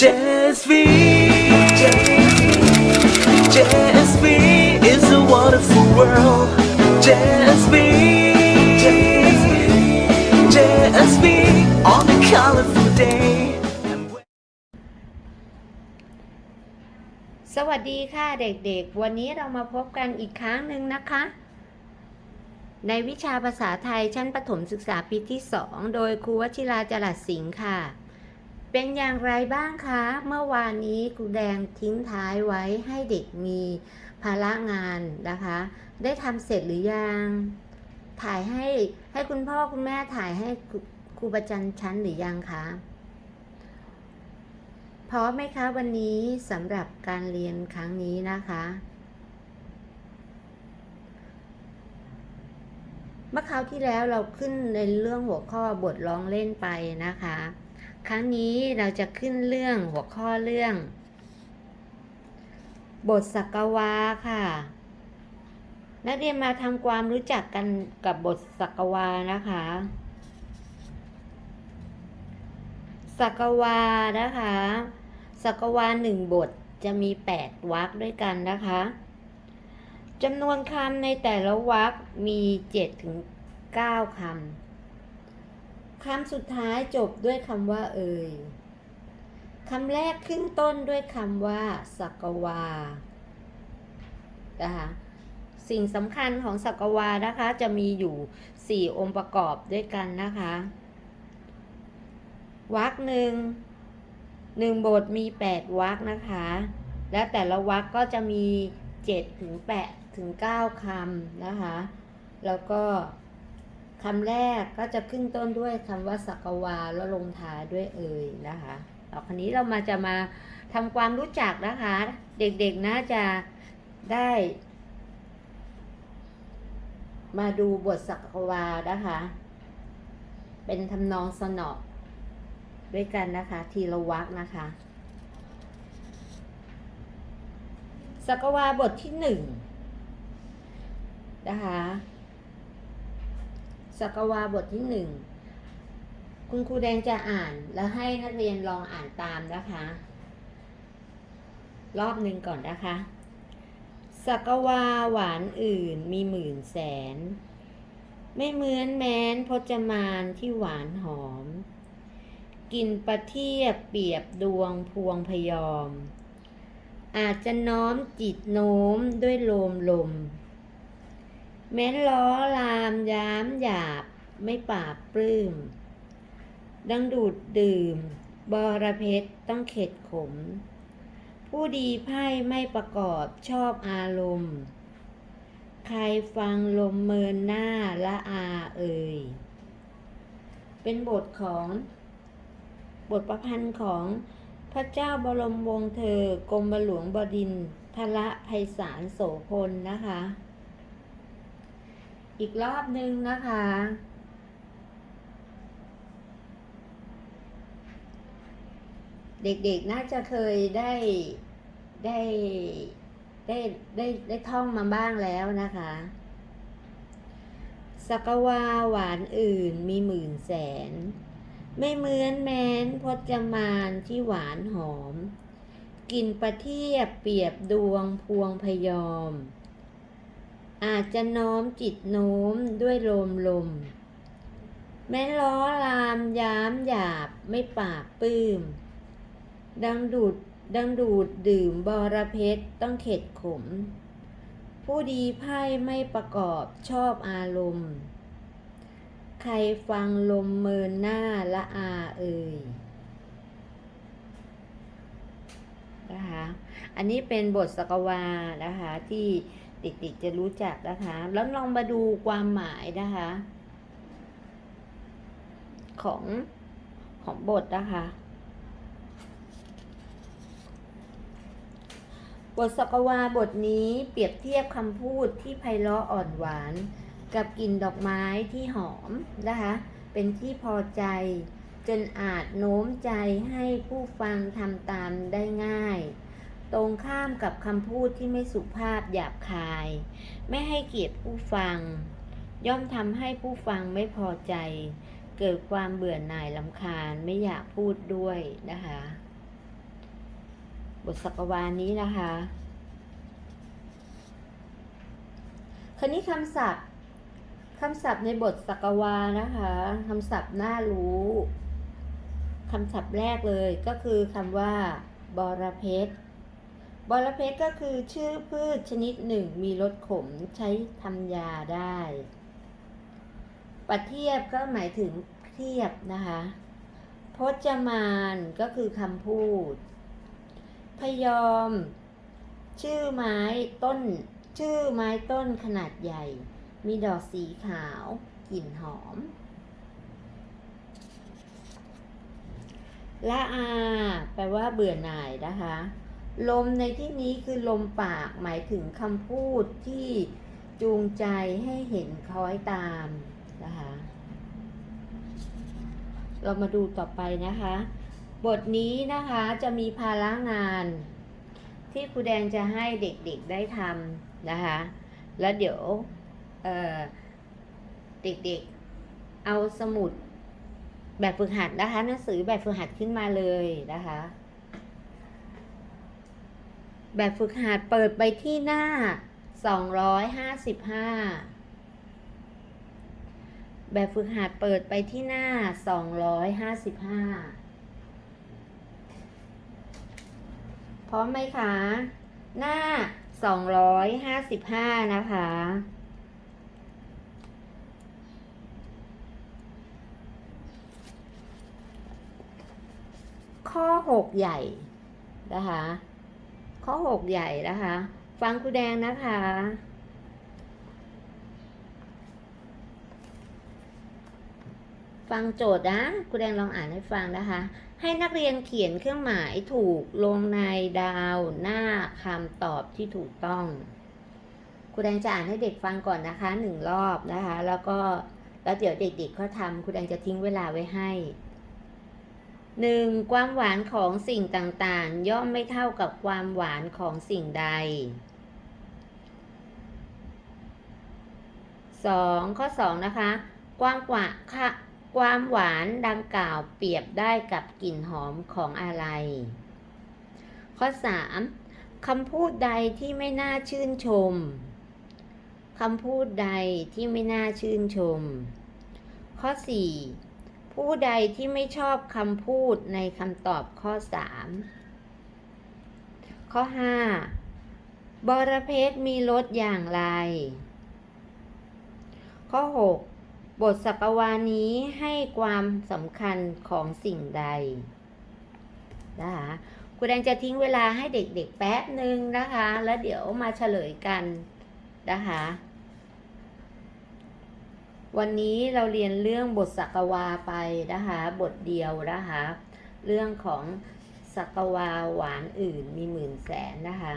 JSV JSV is a wonderful world JSV JSV on a colorful day สวัสดีค่ะเด็กๆ วันนี้เรามาพบกันอีกครั้งหนึ่งนะคะ ในวิชาภาษาไทยชั้นประถมศึกษาปีที่ 2 โดยครูวชิราจรัสสิงห์ค่ะ เป็นอย่างไรบ้างคะ เมื่อวานนี้ครูแดงทิ้งท้ายไว้ให้เด็กมีภาระงานนะคะ ได้ทำเสร็จหรือยัง ถ่ายให้ให้คุณพ่อคุณแม่ถ่ายให้ครูครูประจันชั้นหรือยังคะพร้อมไหมคะวันนี้สำหรับการเรียนครั้งนี้นะคะ เมื่อคราวที่แล้วเราขึ้นในเรื่องหัวข้อบทร้องเล่นไปนะคะ ครั้งนี้เราจะขึ้นเรื่องหัวข้อเรื่อง บทสักวาค่ะ นักเรียนมาทำความรู้จักกันกับบทสักวานะคะ สักวานะคะ สักวาหนึ่งบทจะมี8วรรคด้วยกันนะคะจำนวนคำในแต่ละวรรคมี7ถึง9คำ คำสุดท้ายจบด้วยคำว่าเอ่ยคำแรกขึ้นต้นด้วยคำว่า สักวานะคะสิ่งสำคัญของสักวานะคะ จะมีอยู่ 4 องค์ประกอบด้วยกันนะคะวรรคหนึ่งหนึ่งบทมี 8วรรคนะคะ และแต่ละวรรคก็จะมี 7 ถึง8ถึง 9คำนะคะ แล้วก็ คำแรกก็จะขึ้นต้นด้วยคำว่าสักวาแล้วลงท้ายด้วยเอ่ยนะคะต่อคันนี้เรามาจะมาทำความรู้จักนะคะ เด็กๆน่าจะได้ มาดูบทสักวานะคะ เป็นทำนองสนอด้วยกันนะคะ ทีละวรรคนะคะ สักวาบทที่หนึ่งนะคะ สักวาบทที่หนึ่งคุณครูแดงจะอ่านแล้วให้นักเรียนลองอ่านตามนะคะ รอบหนึ่งก่อนนะคะ สักวาหวานอื่นมีหมื่นแสน ไม่เหมือนแม้นพจมานที่หวานหอมกินประเทียบเปียบดวงพวงพยอม อาจจะน้อมจิตโน้มด้วยโลมลมแม้ แม้นล้อลามย้ามหยาบไม่ปราบปลื้ม ดังดูดดื่มบรเพชรต้องเข็ดขม ผู้ดีไพ่ไม่ประกอบชอบอารมณ์ ใครฟังลมเมินหน้าละอาเอ่ย เป็นบทของ บทประพันธ์ของพระเจ้าบรมวงศ์เธอกรมหลวงบดินทร์ทละไพศาลโสพลนะคะ อีกรอบหนึ่งนะคะ เด็กๆน่าจะเคยได้ได้ได้ได้ได้ท่องมาบ้างแล้วนะคะสักวาหวานอื่นมีหมื่นแสน ไม่เหมือนแม้นพจมานที่หวานหอม กินประเทียบเปรียบดวงพวงพยอม อาจจะน้อมจิตโน้มด้วยลมลม แม้ล้อลามย้ามหยาบไม่ปากปื้ม ดังดูดดังดูดดื่มบอระเพชรต้องเข็ดขม ผู้ดีไพ่ไม่ประกอบชอบอารมณ์ ใครฟังลมเมินหน้าละอาเอ่ยนะคะ อันนี้เป็นบทสกวานะคะที่ เด็กๆจะรู้จักนะคะ แล้วลองมาดูความหมายนะคะ ของของบทนะคะบทสกวาบทนี้เปรียบเทียบคำพูดที่ไพเราะอ่อนหวาน กับกลิ่นดอกไม้ที่หอมนะคะ เป็นที่พอใจ จนอาจโน้มใจให้ผู้ฟังทำตามได้ง่าย ตรงข้ามกับคำพูดที่ไม่สุภาพหยาบคาย ไม่ให้เกียรติผู้ฟัง ย่อมทำให้ผู้ฟังไม่พอใจ เกิดความเบื่อหน่ายลำคาญไม่อยากพูดด้วยนะคะ บทสักวานี้นะคะคราวนี้คำศัพท์คำศัพท์ในบทสักวานะคะคำศัพท์น่ารู้คำศัพท์แรกเลยก็คือคำว่า บรเพชร บรเพชรก็คือชื่อพืชชนิดหนึ่งมีรสขมใช้ทำยาได้ปัดเทียบก็หมายถึงเทียบนะคะพจมานก็คือคำพูด พยอม ชื่อไม้ต้น ชื่อไม้ต้นขนาดใหญ่ มีดอกสีขาวกลิ่นหอม ละอา แปลว่าเบื่อหน่ายนะคะ ลมในที่นี้คือลมปากหมายถึงคำพูดที่จูงใจให้เห็นคล้อยตามนะคะ เรามาดูต่อไปนะคะ บทนี้นะคะจะมีภาระงาน ที่ครูแดงจะให้เด็กๆได้ทำนะคะ แล้วเดี๋ยวเเด็กๆเอาสมุดแบบฝึกหัดนะคะหนังสือแบบฝึกหัดขึ้นมาเลยนะคะ แบบฝึกหัดเปิดไปที่หน้า 255 แบบฝึกหัดเปิดไปที่หน้า 255 พร้อมไหมคะ หน้า 255 นะคะข้อ 6 ใหญ่ นะคะ ข้อ6ใหญ่นะคะ ฟังครูแดงนะคะ ฟังโจทย์นะครูแดงลองอ่านให้ฟังนะคะ ให้นักเรียนเขียนเครื่องหมายถูกลงในดาวหน้าคำตอบที่ถูกต้องครูแดงจะอ่านให้เด็กฟังก่อนนะคะหนึ่งรอบนะคะ แล้วก็แล้วเดี๋ยวเด็กๆเขาทำครูแดงจะทิ้งเวลาไว้ให้ หนึ่งความหวานของสิ่งต่างๆ ย่อมไม่เท่ากับความหวานของสิ่งใดสองข้อสองนะคะ ความหวานค่ะความหวานดังกล่าวเปรียบได้กับกลิ่นหอมของอะไร ข้อ 3. คำพูดใดที่ไม่น่าชื่นชม คำพูดใดที่ไม่น่าชื่นชม ข้อ 4. ผู้ใดที่ไม่ชอบคำพูดในคำตอบข้อ 3 ข้อ 5. บรเพชรมีรสอย่างไร ข้อ 6. บทสักวานี้ให้ความสำคัญของสิ่งใดนะคะครูแดงจะทิ้งเวลาให้เด็กๆแป๊บหนึ่งนะคะ แล้วเดี๋ยวมาเฉลยกันนะคะ วันนี้เราเรียนเรื่องบทสักวาไปนะคะบทเดียวนะคะเรื่องของสักวาหวานอื่นมีหมื่นแสนนะคะ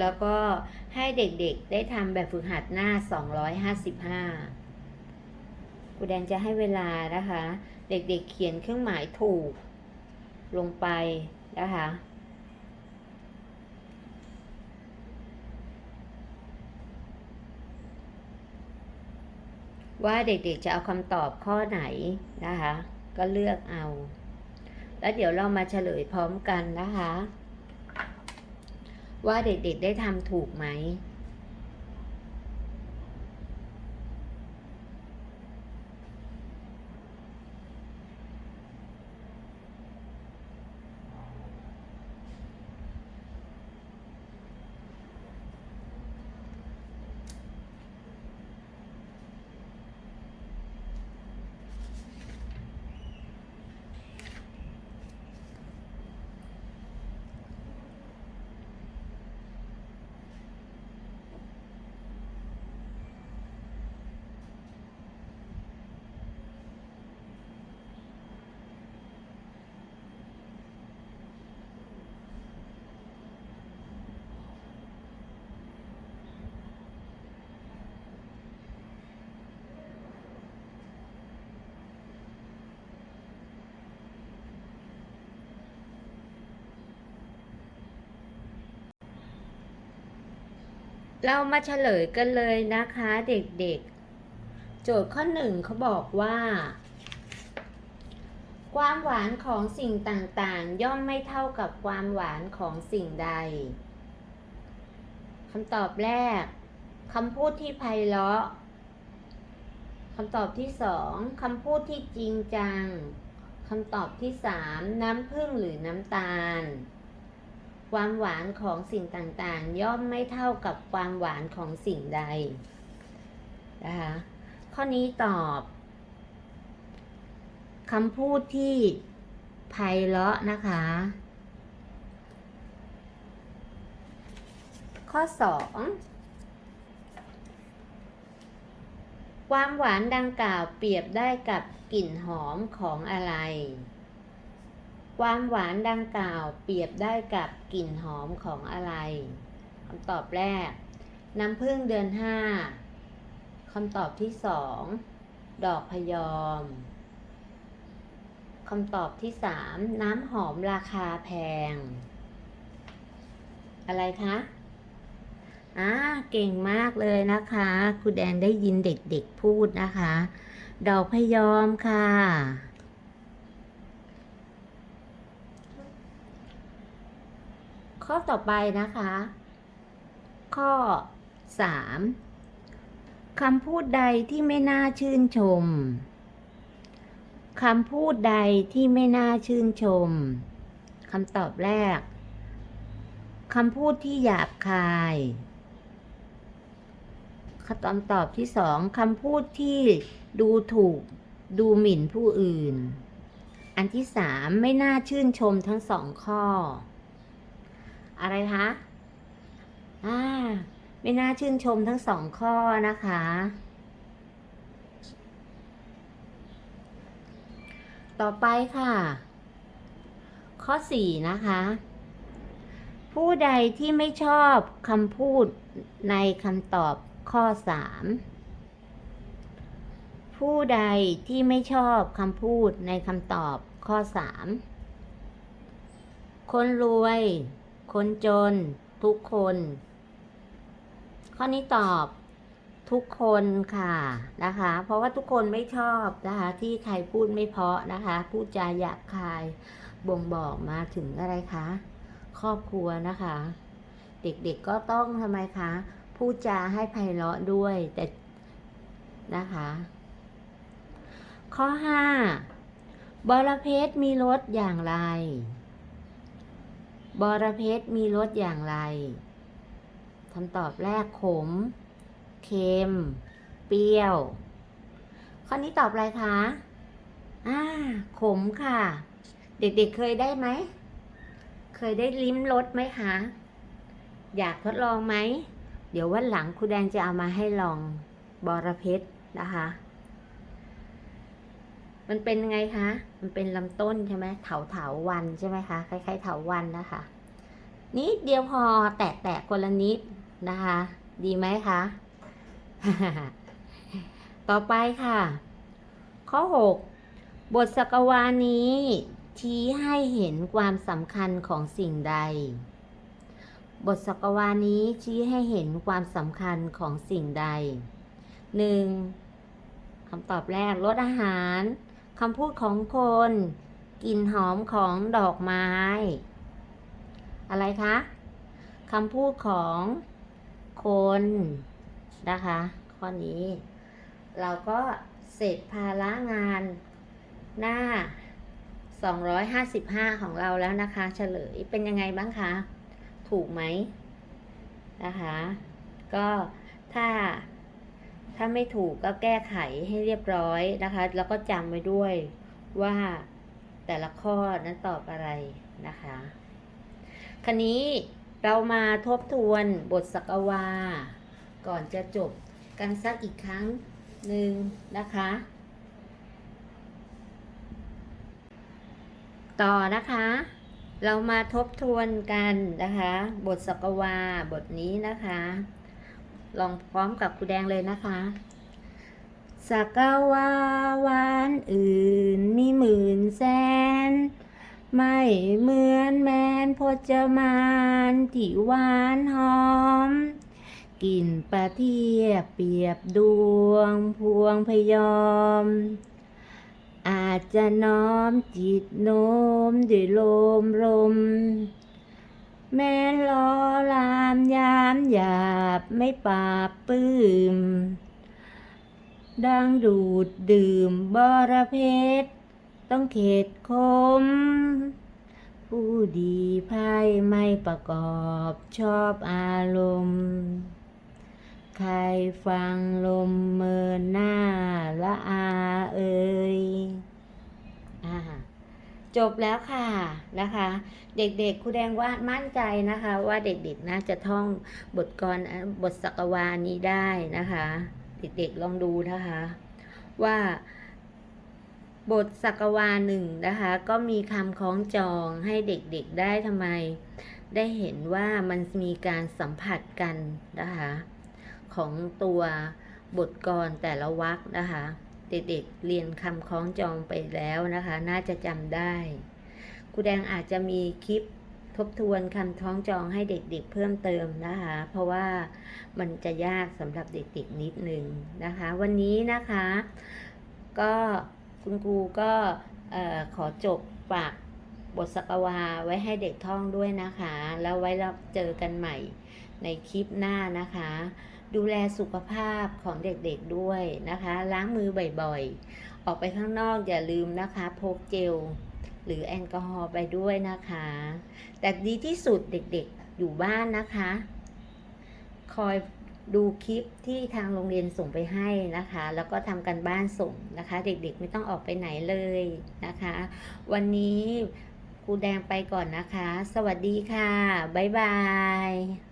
แล้วก็ให้เด็กๆได้ทำแบบฝึกหัดหน้า 255ครูแดงจะให้เวลานะคะ เด็กๆเขียนเครื่องหมายถูกลงไปนะคะ ว่าเด็กๆจะเอาคำตอบข้อไหนนะคะ ก็เลือกเอา แล้วเดี๋ยวเรามาเฉลยพร้อมกันนะคะ ว่าเด็กๆได้ทำถูกไหม เรามาเฉลยกันเลยนะคะเด็กๆ โจทย์ข้อหนึ่งเขาบอกว่า ความหวานของสิ่งต่างๆ ย่อมไม่เท่ากับความหวานของสิ่งใดคำตอบแรกคำพูดที่ไพเราะคำตอบที่สองคำพูดที่จริงจังคำตอบที่สามน้ำผึ้งหรือน้ำตาล ความหวานของสิ่งต่างๆ ย่อมไม่เท่ากับความหวานของสิ่งใดนะคะข้อนี้ตอบคำพูดที่ไพเราะนะคะ ข้อ 2 ความหวานดังกล่าวเปรียบได้กับกลิ่นหอมของอะไร ความหวานดังกล่าวเปรียบได้กับกลิ่นหอมของอะไรคำตอบแรก น้ำผึ้งเดือนห้าคำตอบที่สองดอกพยอมคำตอบที่สามน้ำหอมราคาแพง อะไรคะอ่าเก่งมากเลยนะคะครูแดนได้ยินเด็กๆพูดนะคะ ดอกพยอมค่ะ ข้อต่อไปนะคะ ข้อ 3. คำพูดใดที่ไม่น่าชื่นชม คำพูดใดที่ไม่น่าชื่นชม คำตอบแรก คำพูดที่หยาบคายคำตอบที่สองคำพูดที่ดูถูกดูหมิ่นผู้อื่น อันที่สามไม่น่าชื่นชมทั้งสองข้อ อะไรคะอ่าไม่น่าชื่นชมทั้งสองข้อนะคะ ต่อไปค่ะ ข้อ4นะคะ ผู้ใดที่ไม่ชอบคำพูดในคำตอบข้อ3ผู้ใดที่ไม่ชอบคำพูดในคำตอบข้อ3คนรวย คนจน ทุกคน ข้อนี้ตอบทุกคนค่ะนะคะ เพราะว่าทุกคนไม่ชอบนะคะ ที่ใครพูดไม่เพาะนะคะ พูดจาหยาบคายบ่งบอกมาถึงอะไรคะ ครอบครัวนะคะ เด็กๆก็ต้องทำไมคะพูดจาให้ไพเราะด้วยแต่นะคะ ข้อ 5 บรเพชรมีรสอย่างไร บอระเพชรมีรสอย่างไรคำตอบแรกขม เค็ม เปรี้ยว ข้อนี้ตอบอะไรคะอ่าขมค่ะ เด็กๆเเคยได้ไหม เคยได้ลิ้มรสไหมคะ อยากทดลองไหม เดี๋ยววันหลังครูแดงจะเอามาให้ลองบอระเพ็ดนะคะ มันเป็นไงคะ มันเป็นลำต้นใช่ไหมเถาเถาๆวันใช่ไหมคะ คล้ายๆเถาวันนะคะ นิดเดียวพอแตะแตะๆคนละนิดนะคะ ดีไหมคะ ต่อไปค่ะ ข้อ 6 บทสกวานี้ ชี้ให้เห็นความสำคัญของสิ่งใด บทสกวานี้ชี้ให้เห็นความสำคัญของสิ่งใด 1. คำตอบแรกลดอาหาร คำพูดของคนกลิ่นหอมของดอกไม้ อะไรคะคำพูดของคนนะคะ ข้อนี้ เราก็เสร็จภาระงานหน้า 255 ของเราแล้วนะคะ เฉลยเป็นยังไงบ้างคะ ถูกไหมนะคะ ก็ถ้า ถ้าไม่ถูกก็แก้ไขให้เรียบร้อยนะคะ แล้วก็จำไว้ด้วยว่าแต่ละข้อนั้นตอบอะไรนะคะ คันนี้เรามาทบทวนบทสักวา ก่อนจะจบกันสักอีกครั้งหนึ่งนะคะ ต่อนะคะ เรามาทบทวนกันนะคะ บทสักวาบทนี้นะคะ ลองพร้อมกับครูแดงเลยนะคะสักวาวานอื่นมีหมื่นแสน ไม่เหมือนแมนพจมานที่หวานหอมกลิ่นประเทียบเปรียบดวงพวงพยอม อาจจะน้อมจิตโน้มด้วยลมลม แม้ล้อลามยามหยาบไม่ปาบปื้ม ดังดูดดื่มบรเพชรต้องเขตคม ผู้ดีไพ่ไม่ประกอบชอบอารมณ์ ใครฟังลมเมินหน้าละอาเอ่ย จบแล้วค่ะนะคะ เด็กๆครูแดงว่ามั่นใจนะคะ ว่าเด็กๆน่าจะท่องบทกรบทสักวานี้ได้นะคะ เด็กๆลองดูนะคะ ว่าบทสักวาหนึ่งนะคะ ก็มีคำคล้องจองให้เด็กๆได้ทำไม ได้เห็นว่ามันมีการสัมผัสกันนะคะ ของตัวบทกรแต่ละวรรคนะคะ เด็กๆเรียนคำคล้องจองไปแล้วนะคะ น่าจะจำได้ครูแดงอาจจะมีคลิปทบทวนคำคล้องจองให้เด็กๆเพิ่มเติมนะคะ เพราะว่ามันจะยากสำหรับเด็กๆนิดนึงนะคะ วันนี้นะคะ ก็คุณครูก็ขอจบฝากบทสกวาไว้ให้เด็กท่องด้วยนะคะ แล้วไว้เราเจอกันใหม่ ในคลิปหน้านะคะ ดูแลสุขภาพของเด็กๆด้วยนะคะ ล้างมือบ่อยๆ ออกไปข้างนอกอย่าลืมนะคะพกเจลหรือแอลกอฮอล์ไปด้วยนะคะ แต่ดีที่สุดเด็กๆอยู่บ้านนะคะ คอยดูคลิปที่ทางโรงเรียนส่งไปให้นะคะ แล้วก็ทำกันบ้านส่งนะคะ เด็กๆไม่ต้องออกไปไหนเลยนะคะ วันนี้ครูแดงไปก่อนนะคะ สวัสดีค่ะ บ๊ายบาย